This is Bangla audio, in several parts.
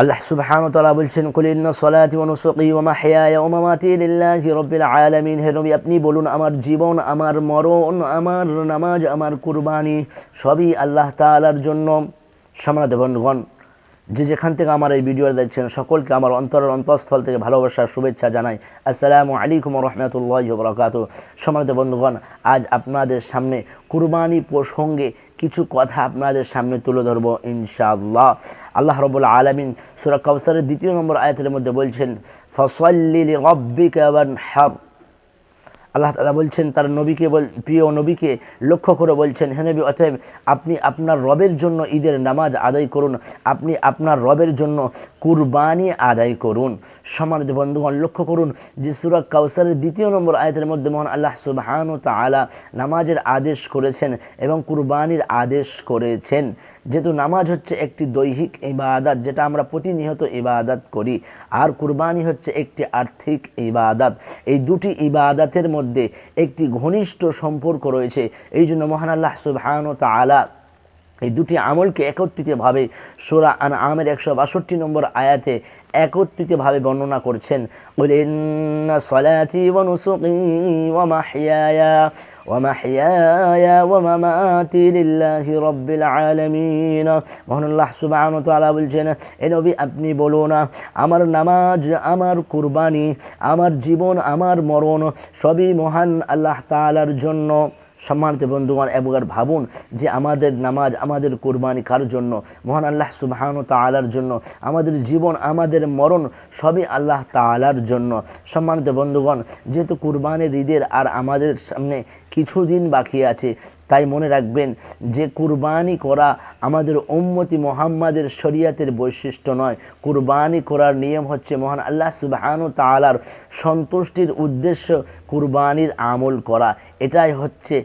আল্লাহ তাআলা বলছেন, কুল ইন্না সলাতি অনুসকি ওমা ওয়া মাহইয়ায়া ওয়া মামাতি লিল্লাহি রাব্বিল আলামিন। হে নবী, আপনি বলুন, আমার জীবন, আমার মরণ, আমার নামাজ, আমার কুরবানি সবই আল্লাহ তাআলার জন্য। সম্মানিত বন্ধুগণ যে যেখান থেকে আমার এই ভিডিও দেখছেন, সকলকে আমার অন্তরের অন্তঃস্থল থেকে ভালোবাসার শুভেচ্ছা জানাই। আসসালামু আলাইকুম রহমতুল্লাহ বরকাত সম্মানিত বন্ধুগণ, আজ আপনাদের সামনে কুরবানি প্রসঙ্গে কিছু কথা আপনাদের সামনে তুলে ধরবো ইনশাআল্লাহ। আল্লাহ রবুল আলমিন সুরা কাউসারের দ্বিতীয় নম্বর আয়াতের মধ্যে বলছেন, ফসল্লি রব্বিকা আল্লাহ তালা বলছেন, তার নবীকে বল, প্রিয় নবীকে লক্ষ্য করে বলছেন, হে নবী, অতএব আপনি আপনার রবের জন্য ঈদের নামাজ আদায় করুন। আপনি আপনার রবের জন্য কুরবানি আদায় করুন। সম্মানিত বন্ধুগণ, লক্ষ্য করুন যে সুরা কাউসারের দ্বিতীয় নম্বর আয়তের মধ্যে মহান আল্লাহ সুবাহান তালা নামাজের আদেশ করেছেন এবং কুরবানির আদেশ করেছেন। যেহেতু নামাজ হচ্ছে একটি দৈহিক ইবাদাত, যেটা আমরা প্রতিনিয়ত ইবাদাত করি, আর কুরবানি হচ্ছে একটি আর্থিক ইবাদাত। এই দুটি ইবাদাতের মধ্যে একটি ঘনিষ্ঠ সম্পর্ক রয়েছে। এই জন্য মহান আল্লাহ সুবহান ও তালা এই দুটি আমলকে একত্রিতভাবে সোরা আন আমের একশো বাষট্টি নম্বর আয়াতে একত্রিতভাবে বর্ণনা করছেন। সলাচি ওয়ানুসুকি ওয়া মাহইয়ায়া ওয়া মাহইয়ায়া ওয়া মামাতি লিল্লাহি রাব্বিল আলামিন। মহানাল্লাহ সুবহানাহু ওয়া তাআলা বলছেন, এ নবী, আপনি বলুন আমার নামাজ, আমার কুরবানি, আমার জীবন, আমার মরণ সবই মহান আল্লাহ তাআলার জন্য। সম্মানিত বন্ধুগণ একবার ভাবুন যে আমাদের নামাজ, আমাদের কোরবানি কার জন্য? মহান আল্লাহ সুবাহান তালার জন্য। আমাদের জীবন, আমাদের মরণ সবই আল্লাহ তালার জন্য। সম্মানিত বন্ধুগণ, যেহেতু কুরবানির ঈদের আর আমাদের সামনে কিছুদিন বাকি আছে, তাই মনে রাখবেন যে কুরবানি করা আমাদের উম্মতি মোহাম্মদের শরিয়াতের বৈশিষ্ট্য নয়। কুরবানি করার নিয়ম হচ্ছে মহান আল্লাহ সুবাহানু তালার সন্তুষ্টির উদ্দেশ্য কুরবানির আমল করা। এটাই হচ্ছে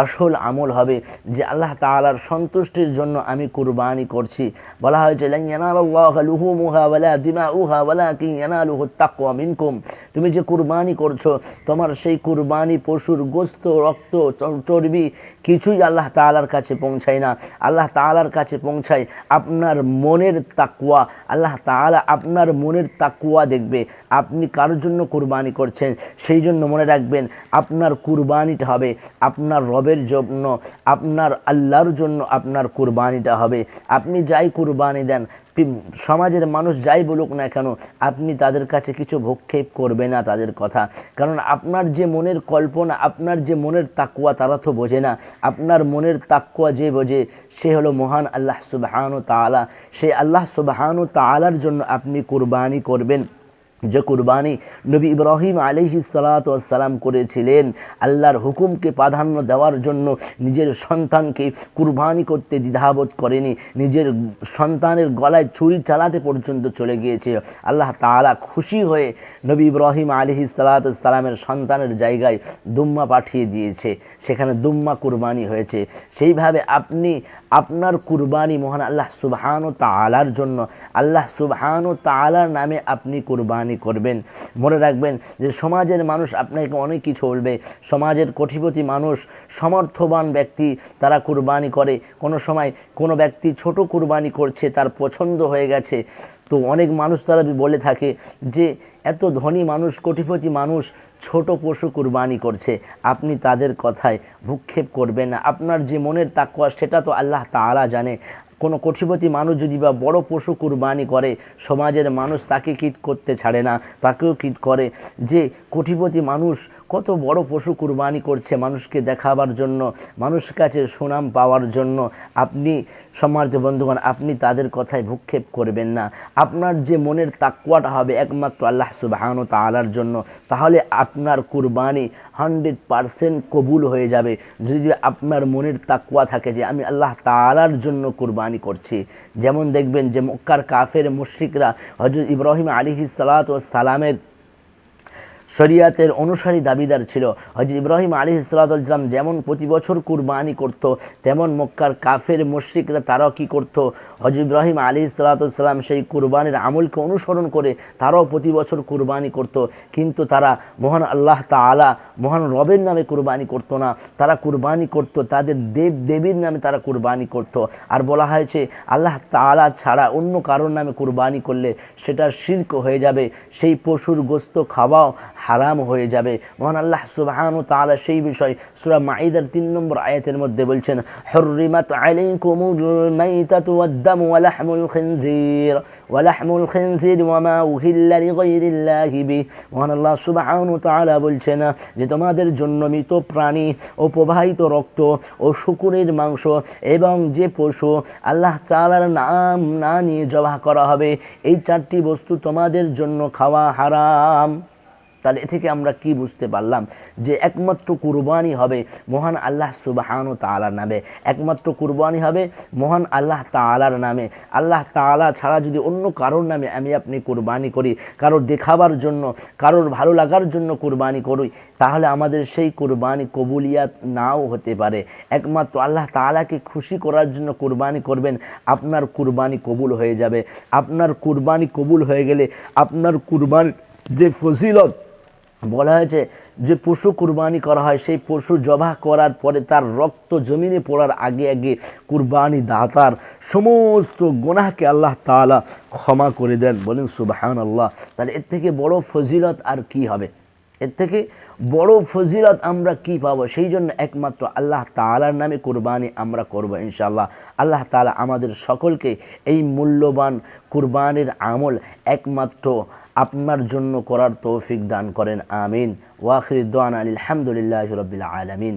আসল আমল হবে যে আল্লাহ তালার সন্তুষ্টির জন্য আমি কুরবানি করছি। বলা হয়েছে তুমি যে কুরবানি করছ, তোমার সেই কুরবানি পশুর গোস্ত, রক্ত চর্বি কিছুই আল্লাহ তালার কাছে পৌঁছায় না। আল্লাহ তালার কাছে পৌঁছায় আপনার মনের তাকুয়া আল্লাহ তালা আপনার মনের তাকুয়া দেখবে, আপনি কার জন্য কুরবানি করছেন? সেই জন্য মনে রাখবেন, আপনার কুরবানিটা হবে আপনার রবের জন্য, আপনার আল্লাহর জন্য আপনার কুরবানিটা হবে। আপনি যাই কুরবানি দেন সমাজের মানুষ যাই বলুক না কেন, আপনি তাদের কাছে কিছু ভক্ষেপ করবে না তাদের কথা। কারণ আপনার যে মনের কল্পনা, আপনার যে মনের তাকুয়া, তারা তো বোঝে না। আপনার মনের তাকুয়া যে বোঝে, সে হলো মহান আল্লাহ সুবাহানু তালা সেই আল্লাহ সুবাহানু তালার জন্য আপনি কুরবানি করবেন। যে কুরবানি নবী ইব্রাহিম আলহি সালাতাম করেছিলেন, আল্লাহর হুকুমকে প্রাধান্য দেওয়ার জন্য নিজের সন্তানকে কুরবানি করতে দ্বিধাবোধ করেনি, নিজের সন্তানের গলায় ছুরি চালাতে পর্যন্ত চলে গিয়েছে। আল্লাহ তালা খুশি হয়ে নবী ইব্রাহিম আলহি সালাতামের সন্তানের জায়গায় দুম্মা পাঠিয়ে দিয়েছে, সেখানে দুম্মা কুরবানি হয়েছে। সেইভাবে আপনি আপনার কুরবানি মহান আল্লাহ সুবহান ও তালার জন্য, আল্লাহ সুবহান ও তালার নামে আপনি কুরবানি কুরবানি করবেন। মনে রাখবেন যে সমাজের মানুষ আপনাকে অনেক কিছু বলবে। সমাজের কোটিপতি মানুষ, সমর্থবান ব্যক্তি তারা কুরবানি করে। কোনো সময় কোনো ব্যক্তি ছোট কুরবানি করছে, তার পছন্দ হয়ে গেছে। তো অনেক মানুষ তারা বলে থাকে যে, এত ধনী মানুষ, কোটিপতি মানুষ, ছোট পশু কুরবানি করছে। আপনি তাদের কথায় ভূক্ষেপ করবেন না। আপনার যে মনের তাকুয়া, সেটা তো আল্লাহ তালা জানে। কোনো কোটিপতি মানুষ যদি বা বড় পশু কুরবানি করে, সমাজের মানুষ তাকে কীট করতে ছাড়ে না, তাকেও কিট করে। যে কোটিপতি মানুষ কত বড় পশু কুরবানি করছে মানুষকে দেখাবার জন্য মানুষের কাছে সুনাম পাওয়ার জন্য, আপনি সম্মানিত বন্ধুগণ, আপনি তাদের কথায় ভূক্ষেপ করবেন না। আপনার যে মনের তাকুয়াটা হবে একমাত্র আল্লাহ সুবাহান তালার জন্য, তাহলে আপনার কুরবানি হান্ড্রেড পারসেন্ট কবুল হয়ে যাবে। যদি আপনার মনের তাকুয়া থাকে যে আমি আল্লাহ তালার জন্য কুরবানি করছি। যেমন দেখবেন যে মক্কার কাফের মুশ্রিকরা হজরত ইব্রাহিম আলী সালাত ও সালামের শরিয়াতের অনুসারী দাবিদার ছিল। হজরত ইব্রাহিম আলী ইসলাতাম যেমন প্রতি বছর কুরবানি করত, তেমন মক্কার কাফের মুশরিকরা তারাও কী করত? হজরত ইব্রাহিম আলী ইসলাতাম সেই কুরবানির আমলকে অনুসরণ করে তারাও প্রতি বছর কুরবানি করত। কিন্তু তারা মহান আল্লাহ তাআলা, মহান রবের নামে কুরবানি করত না। তারা কুরবানি করত, তাদের দেব দেবীর নামে তারা কুরবানি করত। আর বলা হয়েছে, আল্লাহ তাআলা ছাড়া অন্য কারোর নামে কুরবানি করলে সেটা শির্ক হয়ে যাবে। সেই পশুর গোস্ত খাওয়াও হারাম হয়ে যাবে। মহান আল্লাহ সুবহান তাআলা সেই বিষয় সূরা মাইদার তিন নম্বর আয়াতের মধ্যে বলছেন, হুররিমাত আলাইকুমুল মাইতাতু ওয়াদ-দামু ওয়া লাহমুল খিনজির, ওয়া লাহমুল খিনজির ওয়া মা উহিল্লা লিগাইরিল্লাহি বি মহান আল্লাহ সুবহান তাআলা বলছেন যে, তোমাদের জন্য মৃত প্রাণী ও প্রবাহিত রক্ত ও শুকুরের মাংস এবং যে পশু আল্লাহ তাআলার নাম না নিয়ে জবাহ করা হবে, এই চারটি বস্তু তোমাদের জন্য খাওয়া হারাম। তাহলে এ থেকে আমরা কি বুঝতে পারলাম যে একমাত্র কুরবানি হবে মহান আল্লাহ সুবাহান তালার নামে? একমাত্র কুরবানি হবে মহান আল্লাহ তালার নামে। আল্লাহ তালা ছাড়া যদি অন্য কারোর নামে আমি আপনি কুরবানি করি, কারোর দেখাবার জন্য, কারোর ভালো লাগার জন্য কুরবানি করি তাহলে আমাদের সেই কুরবানি কবুলিয়াত নাও হতে পারে। একমাত্র আল্লাহ তালাকে খুশি করার জন্য কুরবানি করবেন, আপনার কুরবানি কবুল হয়ে যাবে। আপনার কুরবানি কবুল হয়ে গেলে আপনার কুরবান যে ফজিলত বলা হয়েছে যে পশু কুরবানি করা হয়, সেই পশু জবাহ করার পরে তার রক্ত জমিনে পড়ার আগে আগে কুরবানি দাতার সমস্ত গোনাহকে আল্লাহ তালা ক্ষমা করে দেন। বলেন সুবাহান আল্লাহ তাহলে এর থেকে বড় ফজিলত আর কি হবে? এর থেকে বড় ফজিলত আমরা কি পাবো? সেই জন্য একমাত্র আল্লাহ তালার নামে কুরবানি আমরা করব ইনশাল্লাহ আল্লাহ তালা আমাদের সকলকে এই মূল্যবান কুরবানির আমল একমাত্র আপনার জন্য করার তৌফিক দান করেন। আমিন। ওয়াখির দোয়ান আলহামদুলিল্লাহ রবিল আলমিন।